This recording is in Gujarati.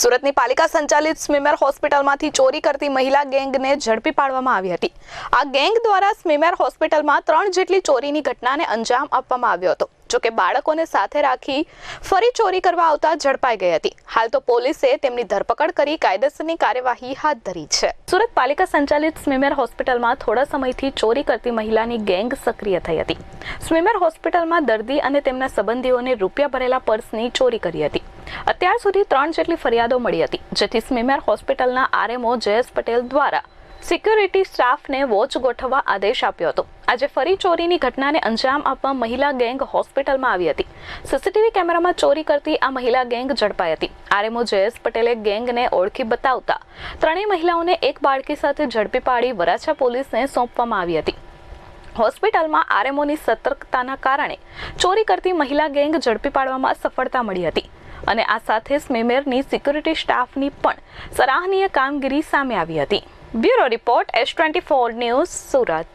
સુરતની પાલિકા સંચાલિત સ્મીમેર હોસ્પિટલમાંથી ચોરી કરતી મહિલા ગેંગને ઝડપી પાડવામાં આવી હતી. આ ગેંગ દ્વારા સ્મીમેર હોસ્પિટલમાં ત્રણ જેટલી ચોરીની ઘટનાને અંજામ આપવામાં આવ્યો હતો. જોકે બાળકોને સાથે રાખી ફરી ચોરી કરવા આવતા ઝડપાઈ ગઈ હતી. હાલ તો પોલીસે તેમની ધરપકડ કરી કાયદેસરની કાર્યવાહી હાથ ધરી છે. સુરત પાલિકા સંચાલિત સ્મીમેર હોસ્પિટલમાં થોડા સમયથી ચોરી કરતી મહિલાની ગેંગ સક્રિય થઈ હતી. સ્મીમેર હોસ્પિટલમાં દર્દી અને તેમના સંબંધીઓને રૂપિયા ભરેલા પર્સની ચોરી કરી હતી. અત્યાર સુધી ત્રણ જેટલી ફરિયાદો મળી હતી, જેથી સ્મીમેર હોસ્પિટલના આરએમઓ જયેશ પટેલ દ્વારા સિક્યોરિટી સ્ટાફને વોચ ગોઠવવા આદેશ આપ્યો હતો. આજે ફરી ચોરીની ઘટનાને અંજામ આપવા મહિલા ગેંગ હોસ્પિટલમાં આવી હતી. સીસીટીવી કેમેરામાં ચોરી કરતી આ મહિલા ગેંગ ઝડપાઈ હતી. આરએમઓ જયેશ પટેલે ગેંગને ઓળખી બતાવતા ત્રણેય મહિલાઓને એક બાળકી સાથે ઝડપી પાડી વરાછા પોલીસને સોંપવામાં આવી હતી. હોસ્પિટલમાં આરએમઓની સતર્કતાના કારણે ચોરી કરતી મહિલા ગેંગ ઝડપી પાડવામાં સફળતા મળી હતી. અને આ સાથે જ મેમેરની સિક્યુરિટી સ્ટાફની પણ સરાહનીય કામગીરી સામે આવી હતી. Bureau report S twenty four news, Surat.